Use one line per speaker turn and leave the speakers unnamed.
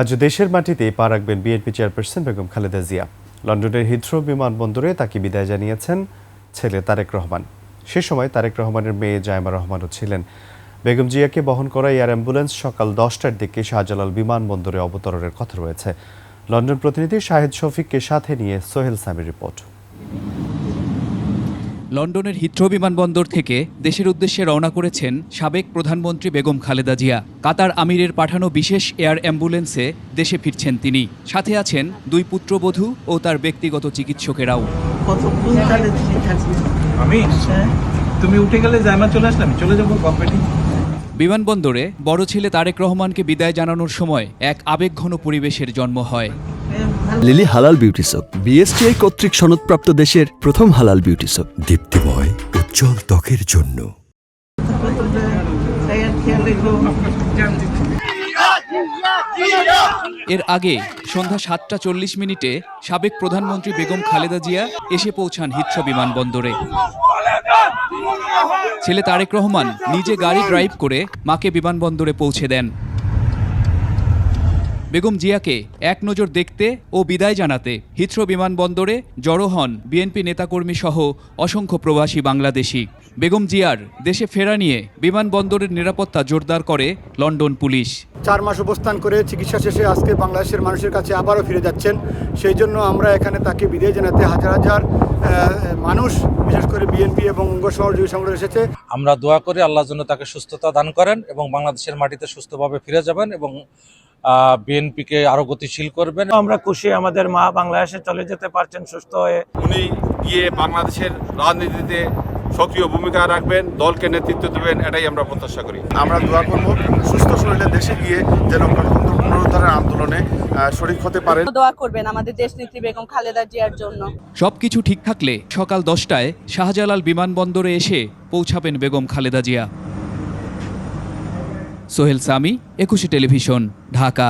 আজ দেশের মাটিতে পা রাখবেন বিএনপি চেয়ারপারসন বেগম খালেদা জিয়া। লন্ডনের হিথ্রো বিমানবন্দরে তাকে বিদায় জানিয়েছেন ছেলে তারেক রহমান। সে সময় তারেক রহমানের মেয়ে জায়মা রহমানও ছিলেন। বেগম জিয়াকে বহন করা এয়ার অ্যাম্বুলেন্স সকাল দশটার দিকে শাহজালাল বিমানবন্দরে অবতরণের কথা রয়েছে। লন্ডন প্রতিনিধি শাহেদ শফিককে সাথে নিয়ে সোহেল সামির রিপোর্ট।
লন্ডনের হিথ্রো বিমানবন্দর থেকে দেশের উদ্দেশ্যে রওনা করেছেন সাবেক প্রধানমন্ত্রী বেগম খালেদা জিয়া। কাতার আমিরের পাঠানো বিশেষ এয়ার অ্যাম্বুলেন্সে দেশে ফিরছেন তিনি। সাথে আছেন দুই পুত্রবধূ ও তার ব্যক্তিগত চিকিৎসকেরাও।
আমি?
হ্যাঁ।
তুমি উঠে গেলে জায়মা চলে আসলে চলে যাব কম্পানি
বিমানবন্দরে বড় ছেলে তারেক রহমানকে বিদায় জানানোর সময় এক আবেগঘন পরিবেশের জন্ম হয়।
লিলি হালাল বিউটি সোপ বিএসটিআই কর্তৃক সনদপ্রাপ্ত দেশের প্রথম হালাল বিউটি সোপ
দীপ্তিময় উজ্জ্বল ত্বকের জন্য।
এর আগে সন্ধ্যা সাতটা চল্লিশ মিনিটে সাবেক প্রধানমন্ত্রী বেগম খালেদা জিয়া এসে পৌঁছান হিথ্রো বিমানবন্দরে। ছেলে তারেক রহমান নিজে গাড়ি ড্রাইভ করে মাকে বিমানবন্দরে পৌঁছে দেন। বেগম জিয়াকে এক নজর দেখতে ও বিদায় জানাতে হিথ্রো বিমানবন্দরে জড়ো হন বিএনপি নেতাকর্মী সহ অসংখ্য প্রবাসী বাংলাদেশি। বেগম জিয়ার দেশে ফেরা নিয়ে বিমানবন্দরের নিরাপত্তা জোরদার করে লন্ডন পুলিশ।
চার মাস অবস্থান করে চিকিৎসা শেষে আজকে বাংলাদেশের মানুষের কাছে আবারও ফিরে যাচ্ছেন। সেই জন্য আমরা এখানে তাকে বিদায় জানাতে হাজার হাজার মানুষ বিশেষ করে বিএনপি এবং অঙ্গ সহযোগী সংগঠন এসেছে।
আমরা দোয়া করি আল্লাহ জন্য তাকে সুস্থতা দান করেন এবং বাংলাদেশের মাটিতে সুস্থভাবে ফিরে যাবেন এবং বিএনপিকে আরও গতিশীল করবেন।
আমরা খুশি আমাদের মা বাংলাদেশে চলে যেতে পারছেন সুস্থ হয়ে।
উনি গিয়ে বাংলাদেশের রাজনীতিতে সক্রিয় ভূমিকা রাখবেন দলকে নেতৃত্ব দেবেন এটাই আমরা প্রত্যাশা করি।
আমরা দোয়া করব সুস্থ শরীরে দেশে গিয়ে যেন গণতন্ত্র পুনরুদ্ধারের আন্দোলনে শরিক হতে পারেন
দোয়া করবেন আমাদের দেশ নেত্রী বেগম খালেদা জিয়ার জন্য।
সবকিছু ঠিক থাকলে সকাল দশটায় শাহজালাল বিমানবন্দরে এসে পৌঁছাবেন বেগম খালেদা জিয়া। সোহেল সামি একুশে টেলিভিশন ঢাকা।